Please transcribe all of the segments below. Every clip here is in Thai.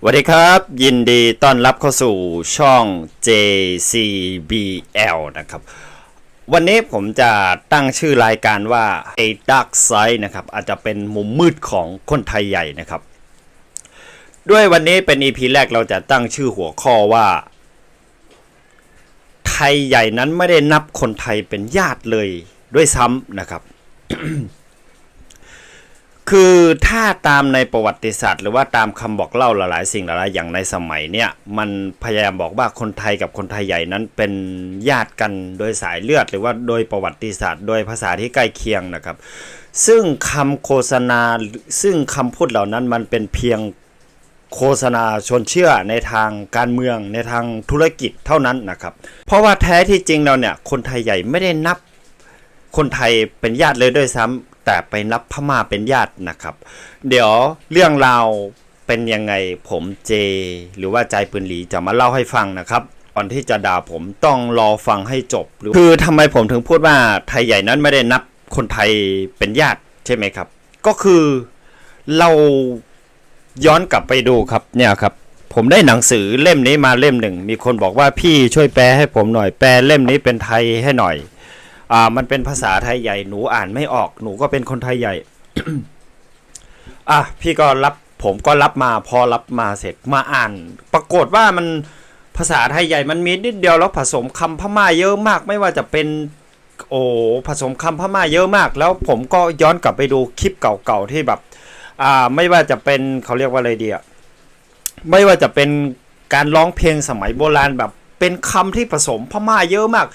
สวัสดีครับ ยินดีต้อนรับเข้าสู่ช่อง JCBL นะครับ วันนี้ผมจะตั้งชื่อรายการว่า A Dark Side นะครับ อาจจะเป็นมุมมืดของคนไทยใหญ่นะครับ ด้วยวันนี้เป็น EP แรกเราจะตั้งชื่อหัวข้อว่า ไทยใหญ่นั้นไม่ได้นับคนไทยเป็นญาติเลยด้วยซ้ำนะครับ คือถ้าตามในประวัติศาสตร์ หรือว่าตามคำบอกเล่าหลายๆ สิ่งหลายๆอย่างในสมัยเนี่ยมันพยายามบอกว่าคนไทยกับคนไทยใหญ่นั้นเป็นญาติกันโดยสายเลือด หรือว่าโดยประวัติศาสตร์ โดยภาษาที่ใกล้เคียงนะครับ ซึ่งคำโฆษณาซึ่งคำพูดเหล่านั้นมันเป็นเพียงโฆษณาชวนเชื่อในทางการเมืองในทางธุรกิจเท่านั้นนะครับ เพราะว่าแท้ที่จริงเราเนี่ยคนไทยใหญ่ไม่ได้นับคนไทยเป็นญาติเลยด้วยซ้ำ แต่ไปนับพม่าเป็นญาตินะครับ เดี๋ยวเรื่องราวเป็นยังไงผมเจ หรือว่าใจปืนหลีจะมาเล่าให้ฟังนะครับก่อนที่จะด่าผมต้องรอฟังให้จบหรือคือทำไมผมถึงพูดว่าไทยใหญ่นั้นไม่ได้นับคนไทยเป็นญาติใช่ไหมครับ ก็คือเราย้อนกลับไปดูครับเนี่ยครับ ผมได้หนังสือเล่มนี้มาเล่มหนึ่ง มีคนบอกว่าพี่ช่วยแปลให้ผมหน่อยแปลเล่มนี้เป็นไทยให้หน่อย อ่ามันเป็นภาษาไทยใหญ่หนูอ่านไม่ออกหนูก็เป็นคนไทยใหญ่ อะพี่ก็รับผมก็รับมาพอรับมาเสร็จมาอ่าน ปรากฏว่ามันภาษาไทยใหญ่มันมีนิดเดียวแล้วผสมคำพม่าเยอะมาก ไม่ว่าจะเป็นโอ้ผสมคำพม่าเยอะมาก แล้วผมก็ย้อนกลับไปดูคลิปเก่าๆที่แบบ อ่าไม่ว่าจะเป็นเขาเรียกว่าอะไรดีอะไม่ว่าจะเป็นการร้องเพลงสมัยโบราณแบบ เป็นคำที่ผสมพม่าเยอะมาก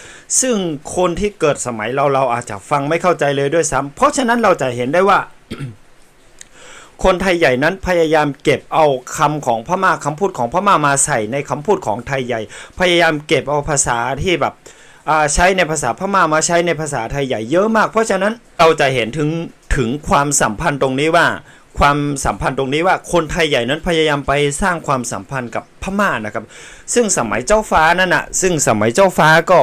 ซึ่งคนที่เกิดสมัยเราเราอาจจะฟังไม่เข้าใจเลยด้วยซ้ำเพราะฉะนั้นเราจะเห็นได้ว่า คนไทยใหญ่นั้นพยายามเก็บเอาคำของพม่าคำพูดของพม่ามาใส่ในคำพูดของไทยใหญ่ พยายามเก็บเอาภาษาที่แบบใช้ในภาษาพม่ามาใช้ในภาษาไทยใหญ่เยอะมาก เพราะฉะนั้นเราจะเห็นถึงถึงความสัมพันธ์ตรงนี้ว่า ความสัมพันธ์ตรงนี้ว่าคนไทยใหญ่นั้นพยายามไปสร้างความสัมพันธ์กับพม่านะครับ ซึ่งสมัยเจ้าฟ้านั่นนะซึ่งสมัยเจ้าฟ้าก็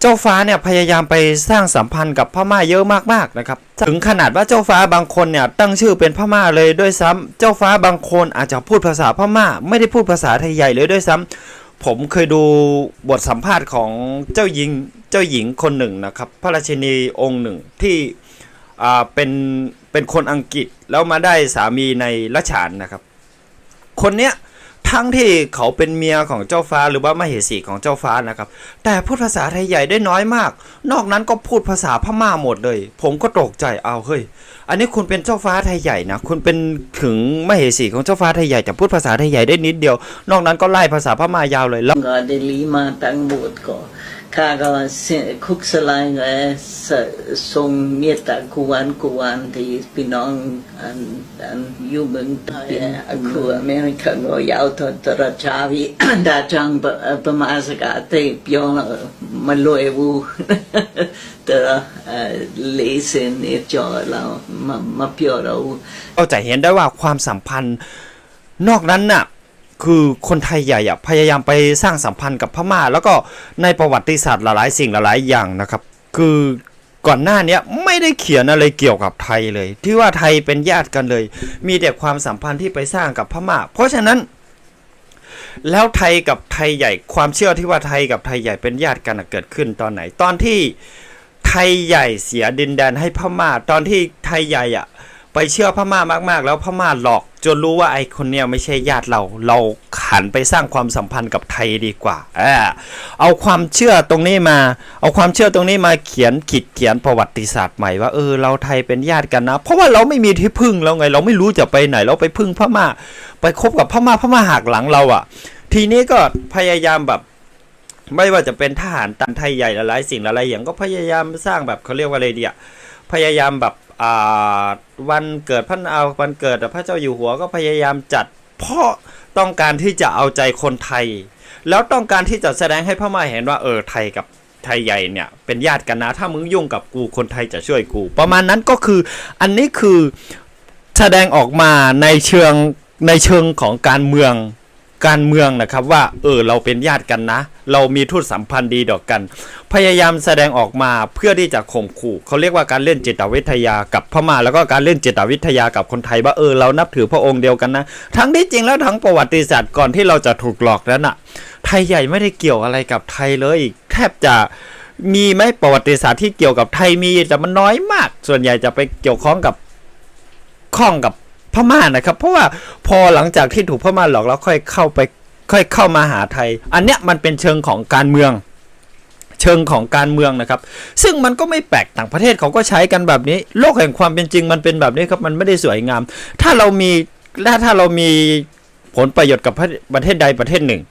เจ้าฟ้าเนี่ยพยายามไปสร้างสัมพันธ์กับพม่าเยอะมากๆนะครับถึงขนาดว่าเจ้าฟ้าบางคนเนี่ยตั้งชื่อเป็นพม่าเลยด้วยซ้ำเจ้าฟ้าบางคนอาจจะพูดภาษาพม่า ไม่ได้พูดภาษาไทยใหญ่เลยด้วยซ้ำผมเคยดูบทสัมภาษณ์ของเจ้าหญิงเจ้าหญิงคนหนึ่งนะครับ พระราชินีองค์หนึ่งที่ อ่าเป็นเป็นคนอังกฤษแล้วมาได้สามีในรัชฉานนะครับ คนเนี้ยทั้งที่เขาเป็นเมียของเจ้าฟ้าหรือว่ามเหสีของเจ้าฟ้านะครับ แต่พูดภาษาไทยใหญ่ได้น้อยมาก นอกนั้นก็พูดภาษาพม่าหมดเลย ผมก็ตกใจเอาเฮ้ยอันนี้คุณเป็นเจ้าฟ้าไทยใหญ่นะคุณเป็นถึงมเหสีของเจ้าฟ้าไทยใหญ่แต่พูดภาษาไทยใหญ่ได้นิดเดียวนอกนั้นก็ไล่ภาษาพม่ายาวเลยแล้วก็ได้ลีมาตั้งหมดก็ ข้าก็คุกสลายก็ทรงเมตตากวนกวนที่พี่น้องอันอันอยู่เมืองไทยคืออเมริกันก็ยาวทอดระชาวิดาจังประมาสกาเตปยองมาลอยวูแต่เลเซนเอจอเรามามาเปียวเราเราจะเห็นได้ว่าความสัมพันธ์นอกนั้นน่ะ คือคนไทยใหญ่อะพยายามไปสร้างสัมพันธ์กับพม่า แล้วก็ในประวัติศาสตร์หลายๆสิ่งหลายๆอย่างนะครับ คือก่อนหน้านี้ไม่ได้เขียนอะไรเกี่ยวกับไทยเลย ที่ว่าไทยเป็นญาติกันเลย มีแต่ความสัมพันธ์ที่ไปสร้างกับพม่า เพราะฉะนั้น แล้วไทยกับไทยใหญ่ความเชื่อที่ว่าไทยกับไทยใหญ่เป็นญาติกันเกิดขึ้นตอนไหน ตอนที่ไทยใหญ่เสียดินแดนให้พม่า ตอนที่ไทยใหญ่อะ ไปเชื่อพม่ามาก ๆ แล้วพม่าหลอก จนรู้ว่าไอ้คนเนี้ยไม่ใช่ญาติเรา เราหันไปสร้างความสัมพันธ์กับไทยดีกว่าเออเอาความเชื่อตรงนี้มา เอาความเชื่อตรงนี้มาเขียนขีดเขียนประวัติศาสตร์ใหม่ว่าเออเราไทยเป็นญาติกันนะ เพราะว่าเราไม่มีที่พึ่งแล้วไง เราไม่รู้จะไปไหน เราไปพึ่งพม่า ไปคบกับพม่าพม่าหักหลังเราอะ ทีนี้ก็พยายามแบบไม่ว่าจะเป็นทหารตันไทยใหญ่หลายสิ่งหลายอย่างก็พยายามสร้างแบบเขาเรียกว่าอะไรเดียพยายามแบบอ่า วันเกิดพระเอาวันเกิดพระเจ้าอยู่หัวก็พยายามจัด เพราะต้องการที่จะเอาใจคนไทย แล้วต้องการที่จะแสดงให้พม่าเห็นว่าเออไทยกับไทยใหญ่เนี่ยเป็นญาติกันนะถ้ามึงยุ่งกับกูคนไทยจะช่วยกู ประมาณนั้นก็คืออันนี้คือแสดงออกมาในเชิงในเชิงของการเมือง การเมืองนะครับว่าเออเราเป็นญาติกันนะ เรามีทูตสัมพันธ์ดีดอกกัน พยายามแสดงออกมาเพื่อที่จะข่มขู่เขาเรียกว่าการเล่นจิตวิทยากับพม่าแล้วก็การเล่นจิตวิทยากับคนไทยว่าเออเรานับถือพระองค์เดียวกันนะ ทั้งที่จริงแล้วทั้งประวัติศาสตร์ก่อนที่เราจะถูกหลอกนั้นอะไทยใหญ่ไม่ได้เกี่ยวอะไรกับไทยเลยแทบจะมีไหมประวัติศาสตร์ที่เกี่ยวกับไทยมีแต่มันน้อยมาก ส่วนใหญ่จะไปเกี่ยวข้องกับข้องกับ ม่านะครับ เพราะว่าพอหลังจากที่ถูกพม่าหลอกแล้วค่อยเข้าไปค่อยเข้ามาหาไทย อันเนี้ยมันเป็นเชิงของการเมือง เชิงของการเมืองนะครับ ซึ่งมันก็ไม่แปลกต่างประเทศเขาก็ใช้กันแบบนี้ โลกแห่งความเป็นจริงมันเป็นแบบนี้ครับมันไม่ได้สวยงาม ถ้าเรามีและถ้าเรามีผลประโยชน์กับประเทศใดประเทศหนึ่ง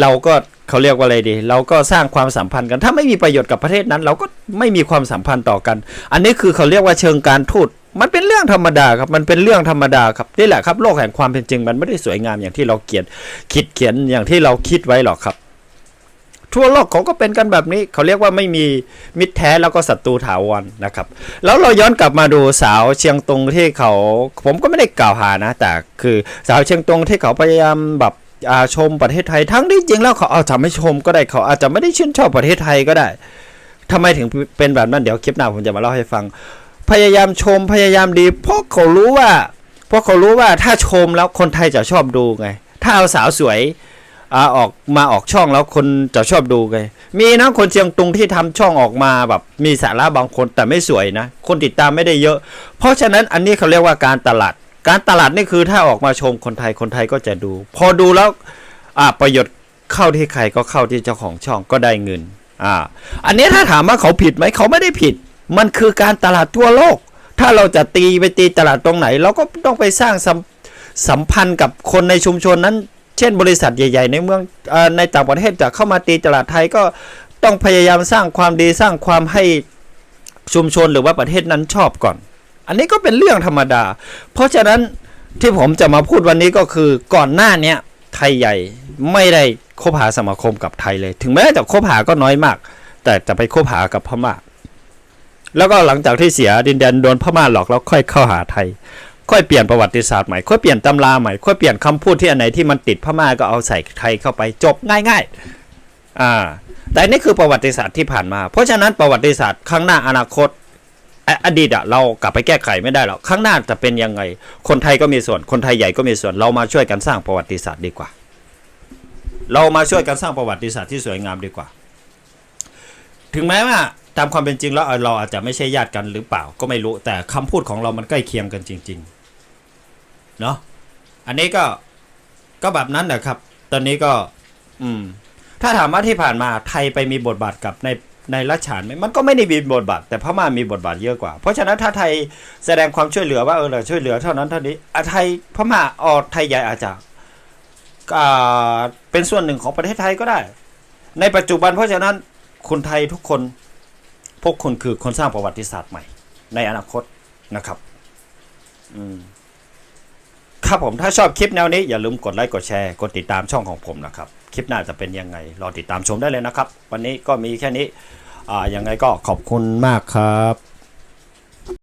เราก็เขาเรียกว่าอะไรดี เราก็สร้างความสัมพันธ์กัน ถ้าไม่มีประโยชน์กับประเทศนั้น เราก็ไม่มีความสัมพันธ์ต่อกัน อันนี้คือเขาเรียกว่าเชิงการทูต มันเป็นเรื่องธรรมดาครับ มันเป็นเรื่องธรรมดาครับนี่แหละครับ โลกแห่งความเป็นจริง มันไม่ได้สวยงามอย่างที่เราเขียนคิดเขียนอย่างที่เราคิดไว้หรอกครับ ทั่วโลกเขาก็เป็นกันแบบนี้ เขาเรียกว่าไม่มีมิตรแท้แล้วก็ศัตรูถาวรนะครับ แล้วเราย้อนกลับมาดูสาวเชียงตงที่เขา ผมก็ไม่ได้กล่าวหานะ แต่คือสาวเชียงตงที่เขาพยายามแบบาชมประเทศไทย ทั้งที่จริงแล้วเขาเอาทำให้ชมก็ได้เขาอาจจะไม่ได้ชื่นชอบประเทศไทยก็ได้ทำไมถึงเป็นแบบนั้นเดี๋ยวคลิปหน้าผมจะมาเล่าให้ฟัง พยายามชมพยายามดี เพราะเขารู้ว่า เพราะเขารู้ว่าถ้าชมแล้วคนไทยจะชอบดูไง ถ้าเอาสาวสวยอาออกมาออกช่องแล้วคนจะชอบดูไง มีนะคนเชียงตุงที่ทำช่องออกมาแบบมีสาระบางคนแต่ไม่สวยนะ คนติดตามไม่ได้เยอะ เพราะฉะนั้นอันนี้เขาเรียกว่าการตลาด การตลาดนี่คือถ้าออกมาชมคนไทยคนไทยก็จะดู พอดูแล้วอ่าประโยชน์เข้าที่ใครก็เข้าที่เจ้าของช่องก็ได้เงิน อ่า อันนี้ถ้าถามว่าเขาผิดไหมเขาไม่ได้ผิด มันคือการตลาดทั่วโลก ถ้าเราจะตีไปตีตลาดตรงไหน เราก็ต้องไปสร้างสัมสัมพันธ์กับคนในชุมชนนั้น เช่นบริษัทใหญ่ ๆ ในเมืองออในต่างประเทศจะเข้ามาตีตลาดไทยก็ต้องพยายามสร้างความดีสร้างความให้ชุมชนหรือว่าประเทศนั้นชอบก่อน อันนี้ก็เป็นเรื่องธรรมดา เพราะฉะนั้นที่ผมจะมาพูดวันนี้ก็คือก่อนหน้าเนี้ยไทยใหญ่ไม่ได้คบหาสมาคมกับไทยเลย ถึงแม้จะคบหาก็น้อยมาก แต่จะไปคบหากับพม่า แล้วก็หลังจากที่เสียดินแดนโดนพม่าหลอกแล้วค่อยเข้าหาไทย ค่อยเปลี่ยนประวัติศาสตร์ใหม่ ค่อยเปลี่ยนตำราใหม่ ค่อยเปลี่ยนคำพูดที่อันไหนที่มันติดพม่าก็เอาใส่ไทยเข้าไปจบง่ายๆ อ่า แต่นี่คือประวัติศาสตร์ที่ผ่านมา เพราะฉะนั้นประวัติศาสตร์ข้างหน้าอนาคตอะอดีตอะเรากลับไปแก้ไขไม่ได้หรอกข้างหน้าจะเป็นยังไง คนไทยก็มีส่วน คนไทยใหญ่ก็มีส่วน เรามาช่วยกันสร้างประวัติศาสตร์ดีกว่า เรามาช่วยกันสร้างประวัติศาสตร์ที่สวยงามดีกว่า ถึงแม้ว่าตามความเป็นจริงแล้วเราอาจจะไม่ใช่ญาติกันหรือเปล่าก็ไม่รู้ แต่คำพูดของเรามันใกล้เคียงกันจริงๆเนาะอันนี้ก็ก็แบบนั้นแหละครับ ตอนนี้ก็ อืม ถ้าถามว่าที่ผ่านมาไทยไปมีบทบาทกับในในรัชฉานไหมมันก็ไม่ได้มีบทบาท แต่พม่ามีบทบาทเยอะกว่า เพราะฉะนั้นถ้าไทยแสดงความช่วยเหลือว่าเออเราช่วยเหลือเท่านั้นเท่านี้อไทยพม่าออไทยใหญ่อาจจะเป็นส่วนหนึ่งของประเทศไทยก็ได้ ในปัจจุบันเพราะฉะนั้น คนไทยทุกคน พวกคนคือคนสร้างประวัติศาสตร์ใหม่ ในอนาคตนะครับ อืมครับผมถ้าชอบคลิปแนวนี้อย่าลืมกดไลค์กดแชร์กดติดตามช่องของผมนะครับ คลิปหน้าจะเป็นยังไง รอติดตามชมได้เลยนะครับ วันนี้ก็มีแค่นี้ อ่ายังไงก็ขอบคุณมากครับ